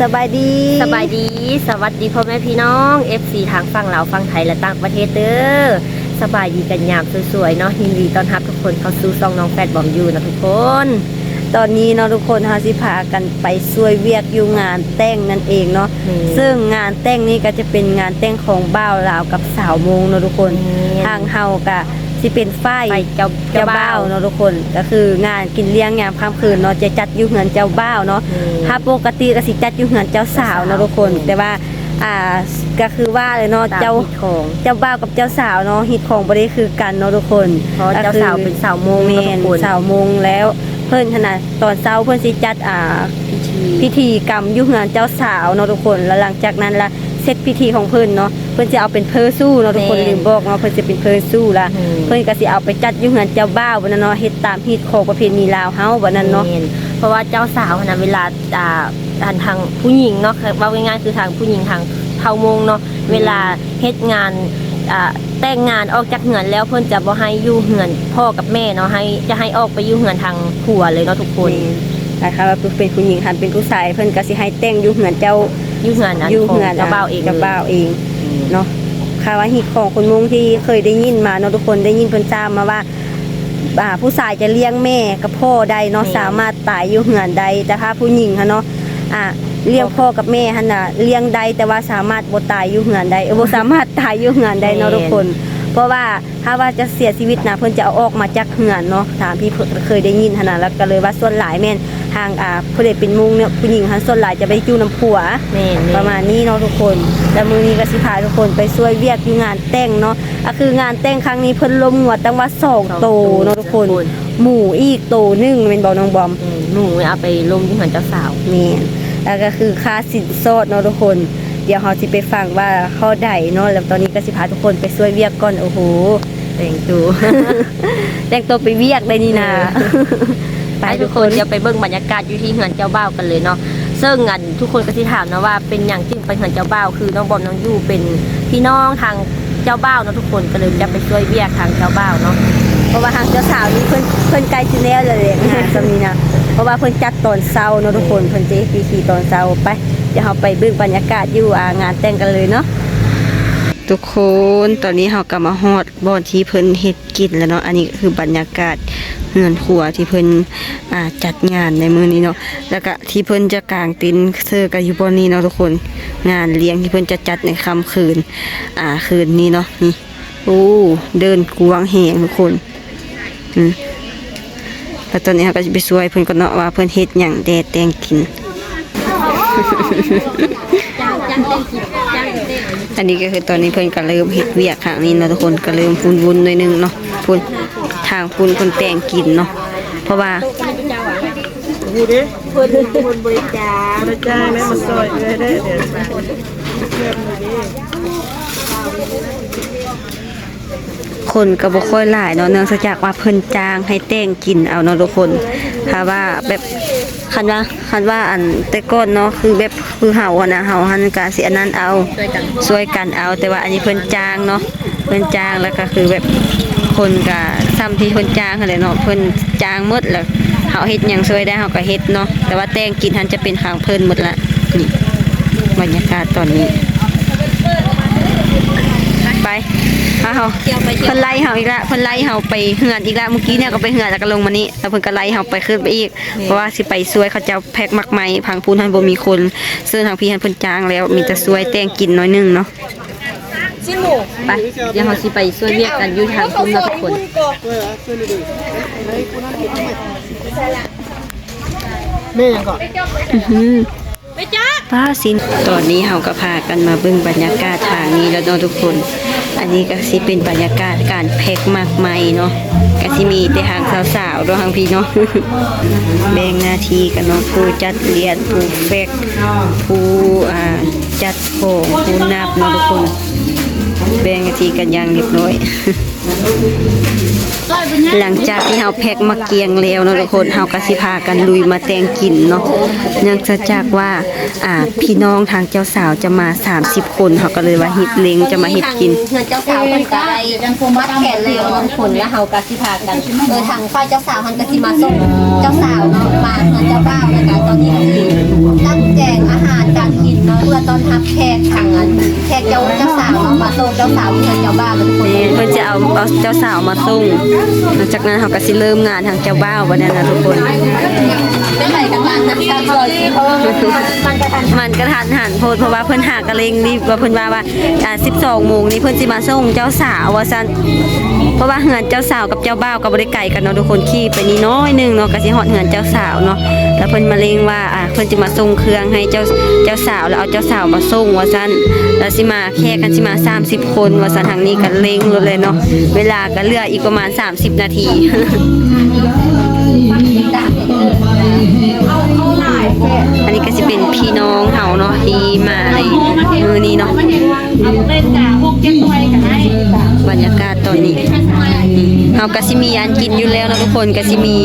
สบายดีสบายดี สวัสดีพ่อแม่พี่น้อง FC ทางฝั่งลาวฝั่งไทยและต่างประเทศเด้อสบายดีกันยามสวยๆเนาะยินดีต้อนรับทุกคนเข้าสู่ซองน้องแฟดบอมยูนะทุกคน ตอนนี้เนาะทุกคนเฮาสิพากันไปช่วยเวียกอยู่งานแต่งนั่นเองเนาะซึ่งงานแต่งนี้ก็จะเป็นงานแต่งของบ่าวลาวกับสาวมงเนาะทุกคน ทางเฮาก็ สิเป็นฝ้ายไปเจ้าเจ้าบ่าวเนาะทุกคนก็คืองานกินเลี้ยงยามค่ำคืนเนาะจะจัดอยู่เฮือนเจ้าบ่าวเนาะถ้าปกติก็สิจัดอยู่เฮือนเจ้าสาวเนาะทุกคน แต่ว่าอ่าก็คือว่าเลยเนาะเจ้าเจ้าของเจ้าบ่าวกับเจ้าสาวเนาะฮิตของบ่ได้คือกันเนาะทุกคนเพราะเจ้าสาวเป็นสาวมงแมเนาะทุนกคนสาวมงแล้วเพิ่นขนาดตอนเช้าเพิ่นสิจัดอ่าพิธีพิธีกรรมอยุ่งานเจ้าสาวเนาะทุกคนแล้วหลังจากนั้นละเสร็จพิธีของเพิ่นเนาะเพิ่นจะเอาเป็นเพอร์สู้เนาะทุกคนลืมบอกเนาะเพิ่นจะเป็นเพอร์สู้ละเพิ่นก็สิเอาไปจัดอยุ่งานเจ้าบ่าวบัดนั้นเนาะเฮ็ดตามฮิตของประเพณีลาวเฮาบัดนั้นเนาะแม่เพราะว่าเจ้าสาวนะเวลาอ่าทางทางผู้หญิงเนาะว่าง่ายๆคือทางผู้หญิงทางเผ่ามงเนาะเวลาเฮ็ดงานอ่าแต่งงานออกจากเหือนแล้วเพิ่นจะบ่ให้อยู่เหือนพ่อกับแม่เนาะให้จะให้ออกไปอยู่เหือนทางผัวเลยเนาะทุกคนนะคะว่าเป็นผู้หญิงหันเป็นผู้ชายเพิ่นก็สิให้แต่งอยู่เฮือนเจ้าอยู่เหือนอันอยู่ของเฮือนเจ้าบ่าวเองเจ้าบ่าวเอง เนาะค่ะว่าฮิตของคนมุงที่เคยได้ยินมาเนาะทุกคนได้ยินเพิ่นจ้ามมาว่าอ่าผู้ชายจะเลี้ยงแม่กับพ่อได้เนาะสามารถตายอยู่เฮือนใดแต่ถ้าผู้หญิงค่ะเนาะอ่าเลี้ยงพ่อกับแม่หั่นน่ะเลี้ยงได้แต่ว่าสามารถบ่ตายอยู่เฮือนใดเออบ่สามารถตายอยู่เฮือนใดเนาะทุกคน เพราะว่าถ้าว่าจะเสียชีวิตนะเพิ่นจะเอาออกมาจากเหือนเนาะตามที่เพิ่นเคยได้ยินหั่นน่ะแล้วก็เลยว่าส่วนหลายแม่นทางอ่าผู้ใดเป็นมุงเนี่ยผู้หญิงหันส่วนหลายจะไปอยู่น้ำผัวแม่นประมาณนี้เนาะทุกคนแล้วมือนี้ก็สิพาทุกคนไปช่วยเวียกอยู่งานแต่งเนาะก็คืองานแต่งครั้งนี้เพิ่นลมหัวตั้งว่าสองโตเนาะทุกคน หมูอีกโตหนึงเป็นบ่น้องบอมอืมหนูเอาไปลงอยู่เหือนเจ้าสาวแม่นแล้วก็คือค่าสินสอดเนาะทุกคนเดี๋ยวเราสิไปฟังว่าเขาได้เนาะแล้วตอนนี้ก็สิพาทุกคนไปช่วยเวียกก่อนโอ้โหแต่งตัว แต่งตัวไปเวียกได้นี่นะไปทุกคนเดี๋ยวไปเบิ่งบรรยากาศอยู่ที่เหือนเจ้าบ่าวกันเลยเนาะซึ่งอันทุกคนก็สิถามนะว่าเป็นอย่างจึงไปเหือนเจ้าบ่าวคือน้องบอมน้องยู่เป็นพี่น้องทางเจ้าบ่าวเนาะทุกคนก็เลยจะไปช่วยเวียกทางเจ้าบ่าวเนาะเพราะว่าทางเจ้าสาวนี่เพิ่นเพิ่นใกล้สิแล้วเลยงานสำนี้นะเพราะว่าเพิ่นจัดตอนเช้าเนาะทุกคนเพิ่นจะเฮ็ดพิธีตอนเช้าไป เดี๋ยวเราไปเบิ่งบรรยากาศอยู่อางานแต่งกันเลยเนาะทุกคนตอนนี้เราก็มาฮอดบ่อนที่เพิ่นเฮ็ดกินแล้วเนาะอันนี้คือบรรยากาศเฮือนครัวที่เพิ่นอ่าจัดงานในมื้อนี้เนาะแล้วก็ที่เพิ่นจะกางต็นเสื้อกันอยู่บ่อนนี้เนาะทุกคนงานเลี้ยงที่เพิ่นจะจัดในค่ำคืน อ่าคืนนี้เนาะนี่โอ้เดินกวางแหงทุกคนอืมแล้วตอนนี้เราก็จะไปช่วยเพิ่นก็เนาะว่าเพิ่นเฮ็ดหยังแดดแตงกิน อันนี้ก็คือตอนนี้เพิ่อนก็เริ่มเฮ็ดเวียกข้างนี้เนาะทุกคนก็เริ่มฟุ้นวุ่นหน่อยนึงเนาะพุ่นทางพุ่นเพิ่นแต่งกินเนาะเพราะว่าดูดิคนคนบริจาคบริจาคแม่มาซอยเลยได้เดี๋ยวเพื่อนดูดิคนก็บ่ค่อยหลายเนาะเนื่องจากว่าเพิ่นจ้างให้แต่งกินเอาเนาะทุกคนถ้าว่าแบบ คันว่าคันว่าอันแต่ก่อนเนาะคือแบบคือเฮาอะนะเฮาหันก็สิอันนั้นเอาช่วยกันช่วยกันเอา แต่ว่าอันนี้เพิ่นจ้างเนาะเพิ่นจ้างแล้วก็คือแบบคนก็ซ้ำที่เพิ่นจ้างนั่นแหละเนาะเพิ่นจ้างหมดแล้วเฮาเฮ็ดหยังช่วยได้เฮาก็เฮ็ดเนาะแต่ว่าแต่งกินหันจะเป็นข้างเพิ่นหมดละนี่บรรยากาศตอนนี้ไปเอาเฮาเที่ยวไปเที่ยวเพิ่นไล่เฮาอีกละเพิ่นไล่เฮาไปเหือนอีกละเมื่อกี้เนี่ยก็ไปเหือนแล้วก็ลงมานี่แล้วเพิ่นก็ไล่เฮาไปขึ้นไปอีก เพราะว่าสิไปช่วยเขาเจ้าแพ็คมักไหมพังพูนหันบ่มีคนซึ่งทางพี่หันเพิ่นจ้างแล้ว มีแต่ช่วยแต่งกินน้อยหนึงเนาะไปเดี๋ยวเราสิไปช่วยเวียกกันอยู่ทางคุณเนาะทุกคนแม่ยังก่อนป้าสินตอนนี้เฮาก็พากันมาเบิ่งบรรยากาศทางนี้แล้วเนาะทุกคน อันนี้ก็สิเป็นบรรยากาศการแพ็กมากไม้เนาะก็สิมีแต่ทางสาวๆเนาะทางพี่เนาะแบ่งหน้าที่กันเนาะผู้จัดเรียนผู้แฟกผู้อ่าจัดของผู้นับเนาะทุกคน แบ่งทีกันอย่างเรียบร้อย หลังจากที่เฮาแพ็คมาเกียงแล้วเนาะทุกคนเฮาก็สิพากันลุยมาแต่งกินเนาะเนื่องจากว่าอ่าพี่น้องทางเจ้าสาวจะมา 30 คนเฮาก็เลยว่าฮิตเลงจะมาเฮ็ดกินเงินเจ้าสาวมันก็ได้มัดแขนแล้วทุกคนแล้วเฮาก็สิพากันเออทางฝ่ายเจ้าสาวเฮาก็สิมาส่งเจ้าสาวเนาะมาเงินเจ้าบ่าวนะคะตอนนี้คือตั้งแจงอาหารกันื่อตอนทับแขกทางนั้นแขกเจ้าเจ้าสาวเอามาส่งเจ้าสาวที่อนเจ้าบ้าวเป็นคนเพื่อจะเอาเอาเจ้าสาวมาส่งหลังจากนั้นเขาก็สิเริ่มงานทางเจ้าบ้าววันนี้นะทุกคน เป็นนะที่มันกระทันมันกระทันหันโพดเพราะว่าเพื่อนหากระเลงรีบว่าเพื่อนว่าว่าอ่า12โมงนี้เพื่อนจะมาส่งเจ้าสาวว่าซั่นเพราะว่าเหือนเจ้าสาวกับเจ้าบ่าวกับบริไกลกันเนาะทุกคนขี่ไปนี่น้อยหนึ่งเนาะกระสิหอดเหือนเจ้าสาวเนาะ แล้วเพิ่นมาเลงว่าอ่าเพิ่นสิมาส่งเครื่องให้เจ้าเจ้าสาวแล้วเอาเจ้าสาวมาส่งว่าซั่นแล้วสิมาแค่กันสิมา 30 คนว่าซั่นทางนี้ก็เลงเลยเนาะเวลาก็เหลืออีกประมาณ 30 นาทีอันนี้ก็จะเป็นพี่น้องเฮาเนาะที่มาในมือนี้เนาะ รรยากาศตอนนี้เฮาก็สิมีอันกินอยู่แล้วเนาะทุกคนก็สิมี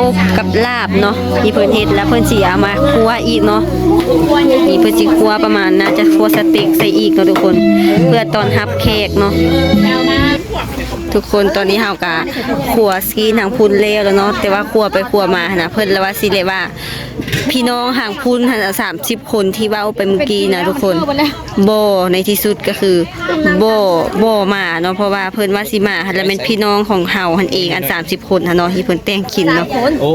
อบกับลาบเนาะที่เพิ่นเฮ็ดแล้วเพิ่นสิเอามาคั่วอีกเนาะมีเพิ่นสิคั่วประมาณน่าจะคั่วสเต็กใส่อีกเนาะทุกคน เพื่อต้อนรับแขกเนาะทุกคนตอนนี้เฮากะขัวสกีทางพุนแล้วแล้วเนาะแต่ว่าขัวไปขัวมาหั้นนะเพิ่นแล้วว่าสิเลยว่า พี่น้องห่างพุนหันสามสิบคนที่เว้าไปเมื่อกี้นะทุกคนโบในที่สุดก็คือโบโบมาเนาะเพราะว่าเพิ่นว่าสิมาหันแล้วเป็นพี่น้องของเฮาหันเองอัน30คนหันเนาะที่เพิ่นแต่งกินเนาะโอ้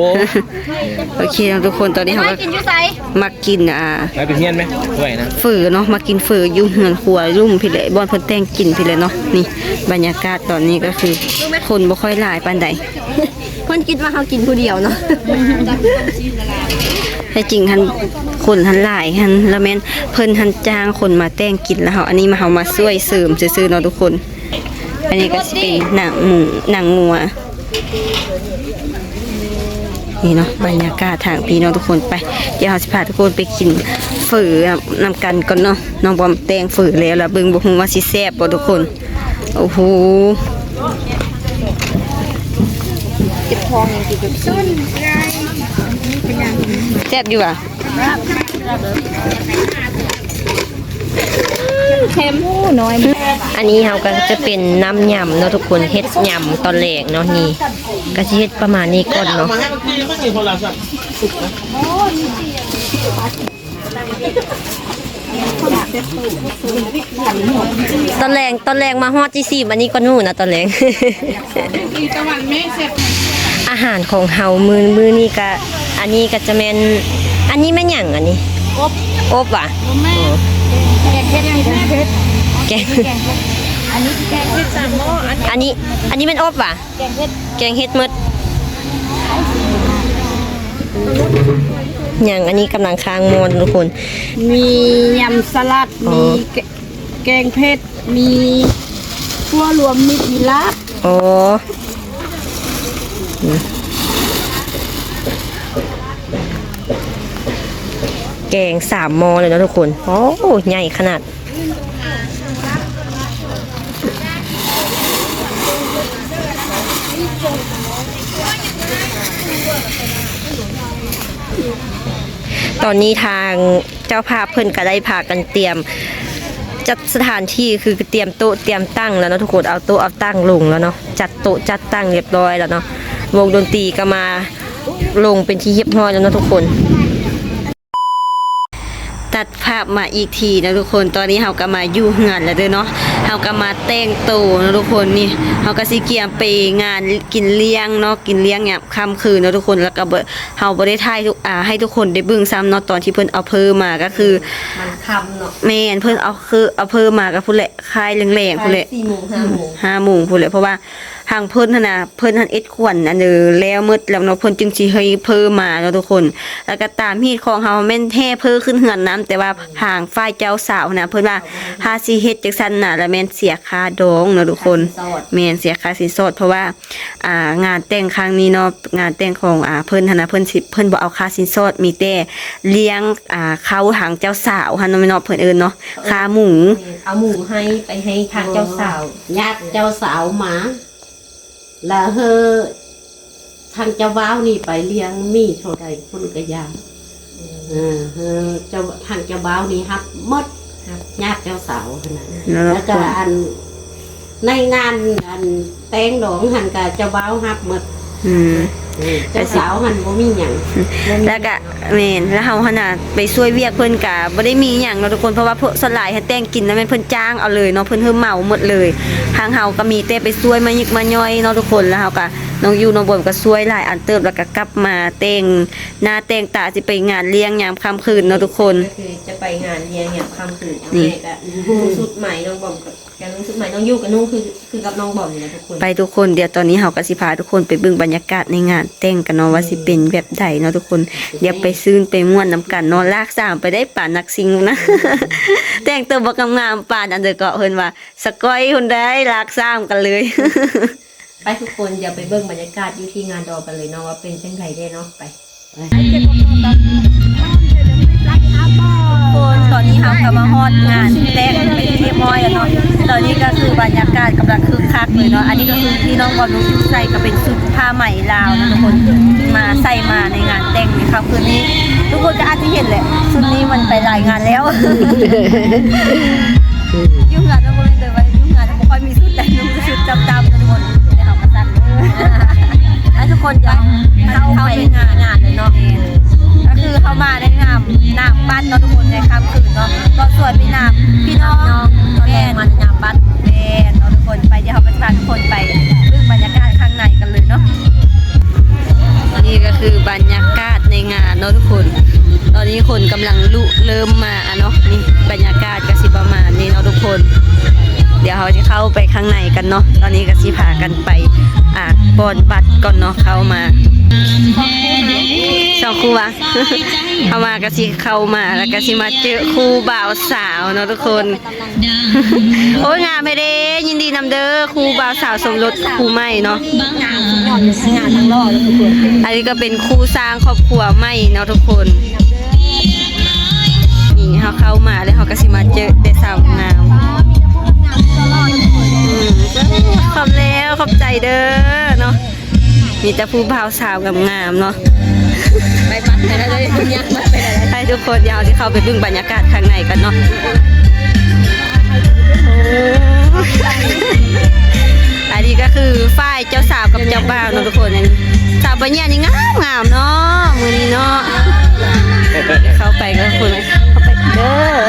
โอเคเนาะทุกคนตอนนี้เฮาก็กินอยู่ไสมากินอ่าไปเป็นเฮียนไหมด้วยนะฝือเนาะมากินฝืออยู่เฮือนครัวรุ่มพี่เลยบอนเพิ่นแต่งกินพี่เลยเนาะนี่บรรยากาศตอนนี้ก็คือคนบ่ค่อยหลายปานใดเพิ่นคิดว่าเขากินผู้เดียวเนาะ แต่จริงทันคนทันหลายทันล้วแม่นเพิ่นทันจ้างคนมาแต่งกินแล้วเฮาอันนี้มาเฮามาช่วยเสริมซื่อๆเนาะทุกคน อันนี้ก็สิเป็นหนังหมูหนังงัวนี่เนาะบรรยากาศทางพี่เนาะทุกคนไป เดี๋ยวเราสิพาทุกคนไปกินฝือนำกันก่อนเนาะน้องบอมแต่งฝือแล้วแล้วเบิ่งบ่ฮู้ว่าสิแซ่บบ่ทุกคน โอ้โหแแซ่บอยู่อะอันนี้เขาก็จะเป็นน้ำยำเนาะทุกคนเฮ็ดยำตอนแรกเนาะนี่ก็สิเฮ็ดประมาณนี้ก่อนเนาะตอนแรงตอนแรงมาฮอดจีซีอันนี้ก็นู่นนะตอนแรง อาหารของเฮามือมือนี่ก็อันนี้ก็จะแม่นอันนี้แม่นหยังอันนี้ อบอบว่ะแกงเฮ็ดแกงอันนี้แกงเฮ็ดสามหม้ออันนี้ อันนี้เป็นอบว่ะแกงเฮ็ดแกงเฮ็ดหมดหยังอันนี้กำลังค้างมอนทุกคน มียำสลัดอ๋อมีแกแกงเผ็ด มีขั่วรวมมิตรมีลาบอ๋ออืม แกงสามมอเลยนะทุกคน โอ้ใหญ่ขนาด ตอนนี้ทางเจ้าภาพเพิ่นก็ได้พากันเตรียมจัดสถานที่คือเตรียมโต๊ะเตรียมตั้งแล้วเนาะทุกคนเอาโต๊ะเอาตั้งลงแล้วเนาะจัดโต๊ะจัดตั้งเรียบร้อยแล้วเนาะ วงดนตรีก็มาลงเป็นที่เรียบร้อยแล้วเนาะทุกคน ตัดภาพมาอีกทีนะทุกคนตอนนี้เฮาก็มาอยู่งานแล้วเด้อเนาะเฮาก็มาแต่งโตวนะทุกคนนี่เฮาก็สิเกียมไปงานกินเลี้ยงเนาะกินเลี้ยงเนี่ยค่ำคืนเนาะทุกคนแล้วก็บ่เฮาบ่ได้ถ่ายทุกอ่าให้ทุกคนได้เบิ่งซ้ำเนาะตอนที่เพิ่นเอาเพอมาก็คือมันคำเนาะแม่นเพิ่นเอาคือเอาเพอมาก็พุ่นแหละคายแรงๆพุ่นแหละสี่โมงห้าโมงห้าโมงพูดเลยเพราะว่า ทางเพิ่นหั่นน่ะเพิ่นหันเอ็ดขวัญอันเดอแล้วมืดแล้วเนาะเพิ่นจึงสิให้เพิ่มมาเนาะทุกคน แล้วก็ตามฮีดของเฮาแม่นแท้เพิ่มขึ้นเหือนน้ำแต่ว่าทางฝ่ายเจ้าสาวน่ะเพิ่นว่าถ้าสิเฮ็ดจังซั่นน่ะแล้วแม่นเสียค่าดองเนาะทุกคนแม่นเสียค่าสินสอดเพราะว่าอ่างานแต่งครั้งนี้เนาะงานแต่งของอ่าเพิ่นหั่นน่ะเพิ่นสิเพิ่นบ่เอาค่าสินสอดมีแต่เลี้ยงอ่าเขาทางเจ้าสาวหั่นเนาะแม่เนาะเพิ่นเอิ้นเนาะค่าหมูเอาหมูให้ไปให้ทางเจ้าสาวญาติเจ้าสาวมาแล้วเฮอทางเจ้าว้าวนี่ไปเลี้ยงมีเท่าใดคนกระยาเออเฮอเจ้าทางเจ้าว้าวนี่ฮับหมดญาติเจ้าสาวขนาดนั้นเนาะแล้วก็อันในงานอันแต่งดองหันกับเจ้าว้าวฮับหมด อืม เจ้าสาวมันบ่มีหยังแล้วก็แม่นแล้วเฮาหั่นน่ะไปช่วยเวียกเพิ่นก็บ่ได้มีหยังเนาะทุกคนเพราะว่าพวกสวนหลายให้แต่งกินแล้วแม่นเพิ่นจ้างเอาเลยเนาะเพิ่นเฮิมเหมาหมดเลยทางเฮาก็มีแต่ไปช่วยมายิกมาย่อยเนาะทุกคนแล้วเฮาก็น้องยูน้องบนก็ช่วยหลายอันเติบแล้วก็กลับมาแต่งหน้าแต่งตาสิไปงานเลี้ยงยามค่ำคืนเนาะทุกคนก็คือจะไปงานเลี้ยงเนี่ยค่ำคืนเอานี่แม่ก็นุ่งชุดใหม่น้องบอมกั บการนุ่งชุดใหม่น้องยูกับนุ่งคือคือกับน้องบอมนี่แหละทุกคนไปทุกคนเดี๋ยวตอนนี้เฮาก็สิพาทุกคนไปเบิ่งบรรยากาศในงานแต่งกันเนาะว่าสิเป็นแบบใดเนาะทุกคน เดี๋ยวไปซื้นไปม่วนน้ำกันเนาะลากสามไปได้ป่านนักซิงนะ แต่งตัวบ่งามๆป่านอันเดอร์เกาะเพิ่นว่าสกอยคนได้ลากสามกันเลย ไปทุกคนอย่าไปเบิ่งบรรยากาศอยู่ที่งานดอกันเลยเนาะว่าเป็นจังไดได้เนาะไปค นตอนนี้เฮาก็มาฮอดงานแต่งเป็นที่เรียบร้อยเนาะตอนนี้ก็คือบรรยากาศกำลังคึกคักเลยเนาะอันนี้ก็คือที่น้องบอลน้องยูใส่ก็เป็นชุดผ้าไหมลาวนะทุกคนมาใส่มาในงานแต่งในค่ำคืนนี้ ทุกคนก็อาจจะเห็นแหละชุดนี้มันไปหลายงานแล้ว ยุ่งงานแล้วบ่ได้เลยว่ายุ่งงานแล้วบ่ค่อยมีชุดแต่นุ่งชุดจำๆนทุกคนเดี๋ยวเฮามาซักแล้วทุกคนจะเข้าไปงานงานเลยเนาะก็คือเข้ามาในนามนา บ้านเนาะทุกคนในค่ำคืนเนาะก็ส่วนพี่นามพี่น้องแม่มันนามบ้านแม่เนาะทุกคนไปเดี๋ยวเราไปพาทุกคนไปเรื่องบรรยากาศข้างในกันเลยเนาะนี่ก็คือบรรยากาศในงานเนาะทุกคน ตอนนี้คนกำลังลุเริ่มมาเนาะนี่บรรยากาศก็สิประมาณนี้เนาะทุกคน เดี๋ยวเราจะเข้าไปข้างในกันเนาะตอนนี้ก็สิพากันไปอ่าบอนบัตรก่อนเนาะเข้ามา สองครูวะเข้ามากะสิเข้ามาแล้วก็สิมาเจอครูบ่าวสาวเนาะทุกคน โอ้ยงามไปเด้ยินดีนำเด้อครูบ่าวสาวสมรสครูใหม่เนาะงานทั้งรอบทุกคนอันนี้ก็เป็นครูสร้างครอบครัวใหม่เนาะทุกคนนี่เขาเข้ามาแล้วเขาก็สิมาเจอแต่สาวงามอืมขอบแล้วขอบใจเด้อเนาะ มีแต่ผู้บ่าวสาวงามๆเนาะไปบัดไปได้เลยคุณยักษ์บัดไปได้เลยให้ทุกคนยาวที่เข้าไปเบึ่งบรรยากาศข้างในกันเนาะโอ้อันนี้ก็คือฝ้ายเจ้าสาวกับเจ้าบ่าวเนาะทุกคนอันนี้สาวปัญญานี่งามงามๆเนาะมือนี้เนาะเข้าไปก็คุณไหมเข้าไปเด้อ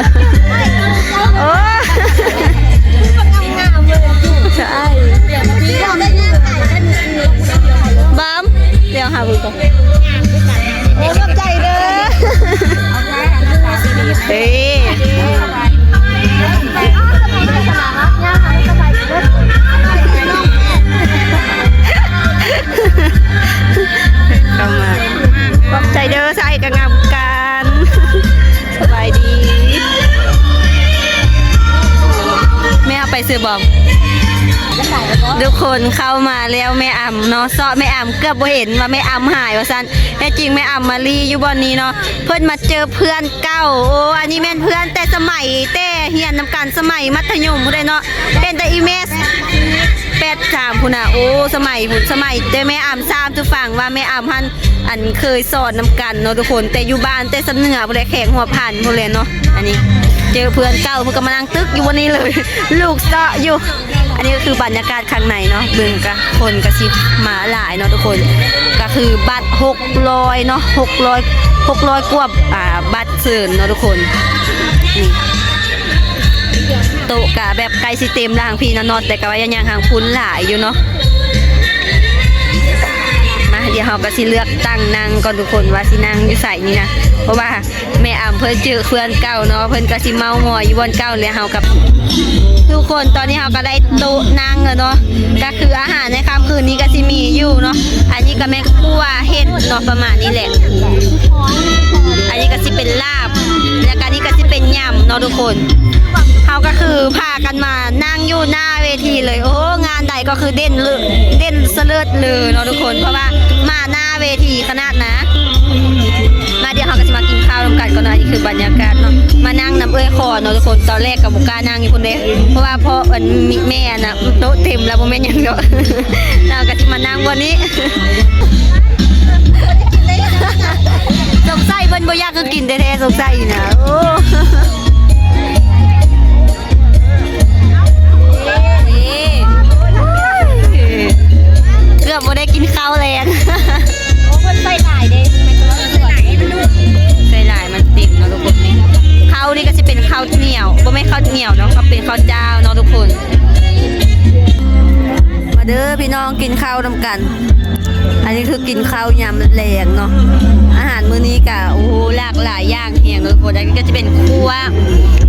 โอ้ คนเข้ามาแล้วแม่อ่ำเนาะเซาะแม่อ่ำเกือบบ่เห็นว่าแม่อ่ำหายว่าซั่นแท้จริงแม่อ่ำมารีอยู่บอนนี้เนาะเพิ่นมาเจอเพื่อนเก่าโอ้อันนี้แม่นเพื่อนแต่สมัยแต่เฮียนนำกันสมัยมัธยมพุ่นเด้เนาะเป็นแต่อีเมสแปดสามพุ่นน่ะโอ้สมัยพุ่นสมัยแต่แม่อ่ำซามทุกฝั่งว่าแม่อ่ำหันอันเคยสอนนำกันเนาะทุกคนแต่อยู่บ้านแต่สำเนือบ่ได้แข่งหัวผ่านพุ่นเลยเนาะอันนี้ เจอเพื่อนเก่าเพื่อนก็มานั่งตึกอยู่วันนี้เลย ลูกเซาะอยู่ อันนี้ก็คือบรรยากาศข้างในเนาะบึงกะคนกะสิมาหลายเนาะทุกคน ก็คือบัตรหกร้อยเนาะหกร้อยหกร้อยกว่าอ่าบัตรเสิร์นเนาะทุกคนนี่โต๊ะกะแบบไกลสิเต็มล่างพี่นาะนแต่ก็ว่ายังยังห่างพุ้นหลายอยู่เนาะมาเดี๋ยวเราก็สิเลือกตั้งนั่งก่อนทุกคนว่าสินั่งอยู่ใส่นี่นะ เพราะว่าแม่อ่ำเพิ่นเจอเพื่อนเก่าเนาะเพิ่นก็สิเมามอยอยู่บนเก่าเลยเฮากับ ทุกคนตอนนี้เราก็ได้โต๊ะนั่งแล้วเนาะก็คืออาหารในค่ำคืนนี้ก็สิมีอยู่เนาะอันนี้ก็แม่ครัวเฮ็ดเนาะประมาณนี้แหละ อันนี้ก็สิเป็นลาบ แล้วก็อันนี้ก็สิเป็นยำเนาะทุกคนเขาก็คือพากันมานั่งอยู่หน้าเวทีเลยโอ้งานใดก็คือเด่นเลยเด่นเสลิดเลยเนาะทุกคน เพราะว่ามาหน้าเวทีขนาดนะ เดี๋ยวเราก็จะมากินข้าวร่วมกันก่อนนะนี่คือบรรยากาศเนาะมานั่งน้ำเอ้ยคอเนาะทุกคนตอนแรกกับบุกล้านั่งอยู่คนเดียวเพราะว่าพ่อมันมีแม่น่ะโต๊ะเต็มแล้วบ่แม่นหยังเนาะเราก็จะมานั่งวันนี้สงสัยเพิ่นบ่อยากก็กินแท้ๆสงสัยนะโอ้นี่เกือบบ่บ่ได้กินข้าวแรงาวนี่ก็จะเป็นข้าวเหนียวบ่แม่นข้าวเหนียวเนาะเขาเป็นข้าวเจ้าเนาะทุกคน มาเด้อพี่น้องกินข้าวนำกัน อันนี้คือกินข้าวยามแรงเนาะอาหารมื้อนี้ก็โอ้โหหลากหลายอย่างแฮงเนาะทุกคนอันนี้ก็จะเป็นคั่ว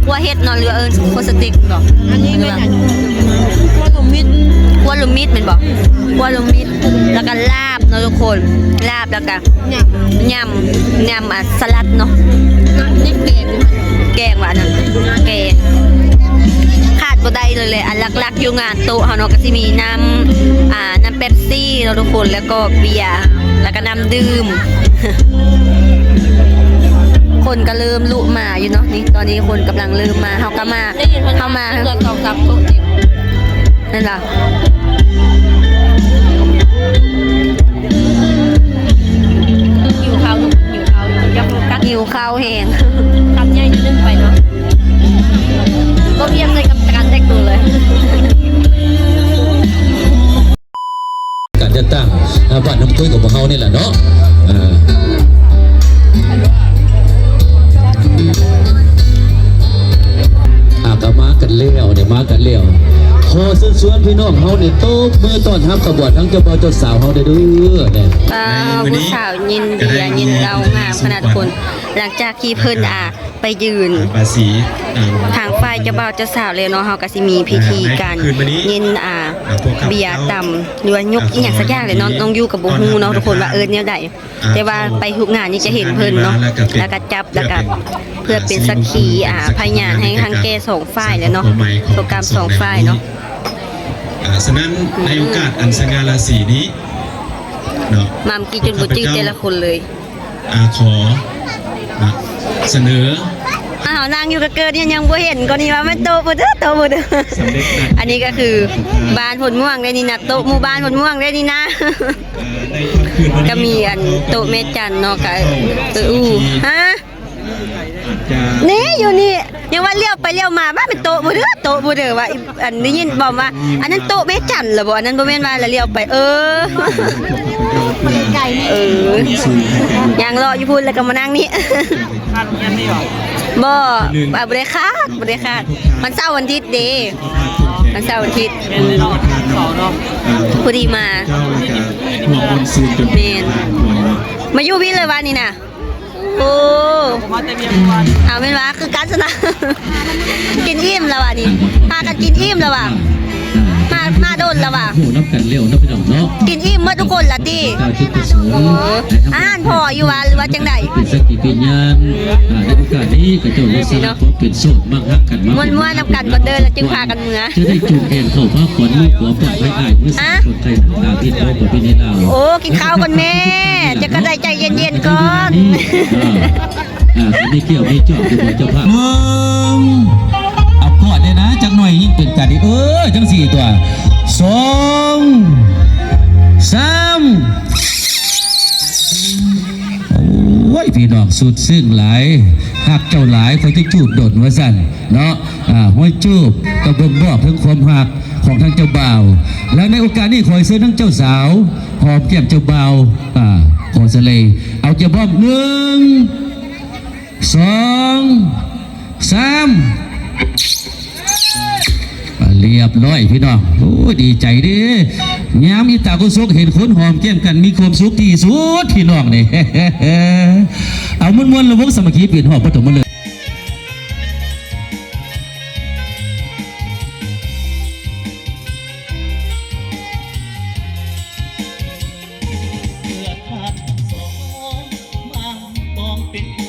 คั่วเฮ็ดเนาะหรือว่าเอิ้นคั่วสติ๊กเนาะอันนี้เป็นอันคั่วลูมิดคั่วลูมิดแม่นบ่คั่วลูมิดแล้วก็ลาบเนาะทุกคนลาบแล้วก็ยำยำยำอะสลัดเนาะนี่แกง แกงว่านะแกงขาดบ่ได้เลยเลยอันหลักๆอยู่งานโต๊ะเฮาเนาะก็สิมีน้ำอ่าน้ำเป๊ปซี่เนาะทุกคนแล้วก็เบียร์แล้วก็น้ำดื่ม คนก็เริ่มลุมาอยู่เนาะนี่ตอนนี้คนกำลังเริ่มมาเฮาก็มาได้ยินเพิ่นเฮามาเกิดสองสามโต๊ะเนี่ยนั่นล่ะ ทั้งเจ้าบ่าวเจ้าสาวเฮาได้เด้อเนี่ยป้าผู้สาวยินดียินเรางามขนาดคนหลังจากที่เพิ่นอะไปยืนภาษีทางฝ่ายเจ้าบ่าวเจ้าสาวเลยเนาะเฮาก็สิมีพิธีการคืนวันยินอ่าเบียร์ต่ำหรือว่ายกอีหยังสักอย่างเลยเนาะน้องอยู่กับบ่ฮู้เนาะทุกคนว่าเอิ้นแนวใดแต่ว่าไปทุกงานนี่จะเห็นเพิ่นเนาะแล้วก็จับแล้วก็เพื่อเป็นสักขีอ่าพยานให้ทั้งแก่สองฝ่ายเลยเนาะโปรแกรมสองฝ่ายเนาะ ฉะนั้นในโอกาสอันสง่าราศีนี้เนาะมามกี่จนบ่จื้อแต่ละคนเลยอาขอนะเสนออ้าวนางอยู่กับเกิดเนี่ยยังบ่เห็นก็นี่ว่ามันโตบ่เด้อโตบ่เด้อสำเร็จนะอันนี้ก็คือบ้านผลม่วงได้นี่นะโตะหมู่บ้านผลม่วงได้นี่นะอ่าในค่ำคืนวันนี้ก็มีอันโตะเมจันเนาะก็เอออู้ฮะจะนี่อยู่นี่ยังว่าเลี้ยวไปเลี้ยวมาบ้านเป็นโตะบ่เด้อโตะบ่เด้อว่าอีอันได้ยินบอกว่า อันนั้นโตะเมจันเหรอบ่อันนั้นบ่แม่นว่าแล้วเลี้ยวไป เออไก่นี่เออยังรออยู่พุ่นแล้วก็มานั่งนี่พันยันนี่หรอบ่อะบ่ได้คาดบ่ได้คาดมันเสาร์วันอาทิตย์เด้มันเสาร์วันอาทิตย์เป็นเลยเนาะสองเนาะพอดีมาเจ้าและกาหัวบนซูนจนเมนหัวเนาะมาอยู่พี่เลยวันนี้น่ะ โอ้ผมมาแต่เมียวันเอาเป็นว่าคือการชนะ กินอิ่มแล้วอะนี่พากันกินอิ่มแล้วอะ มามาโดนแล้วว่ะหูน้ำกันเลี้ยวน้ำพี่น้องเนาะกินอิ่มเมื่อทุกคนละติกาวจิตประสงค์โอ้อาหารพออยู่ว่าหรือว่าจังไดเป็นสักกี่ปีญาณอ่าในโอกาสนี้ก็เจ้าได้สละพบเป็นโสดมากฮักกันมากม่วนม่วนๆนำกันก่อนเดินแล้วจึงพากันเมือจะได้จูงแขนเข้าพาขวัญลูกหัวปลอดภัยอ้ายมือสาคนไทยต่างๆที่โตกับพี่นิดาวโอ้กินข้าวก่อนแม่จะก็ได้ใจเย็นๆก่อนอ่าไม่เกี่ยวไม่จอบอยู่บนเจ้าภาพ หน่อยยิ่งเป็นกันดีเออจังสี่ตัวสองสามโอ้ยพี่น้องสุดซึ่งหลายหักเจ้าหลายคอยจะจูบโดดว่าสั่นเนาะอ่าห้อยจูบก็บ่งบอกถึงความหักของทั้งเจ้าบ่าว และในโอกาสนี้ขอให้เชิญทั้งเจ้าสาวหอมแก้มเจ้าบ่าวอ่าขอเสลยเอาเจ้าบ้อมหนึ่งสองสาม เรียบร้อยพี่น้องโอ้ดีใจเดิยามอีตากุสุกเห็นคนหอมแก้มกันมีความสุขที่สุดพี่น้องนี่เอามวนๆระวงสมัคคีเปลี่ยนหอบปฐมมาเลยจิตใจไว้อกเดียวกัน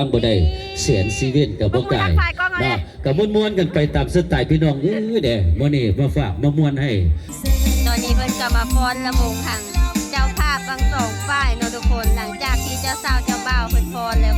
างบ่ได้เสียนซีเว่นกับบ่ไก่นะกับม้วนๆกันไปตามสไตล์พี่น้องเอ้ยเด้มื้อนี้มาฝากมาม้วนให้ ตอนนี้เพิ่นก็มาฟ้อนระบงหังเจ้าภาพบางสองฝ่ายเนาะทุกคนหลังจากที่เจ้าสาวเจ้าบ่าวเพิ่นฟ้อนแล้ว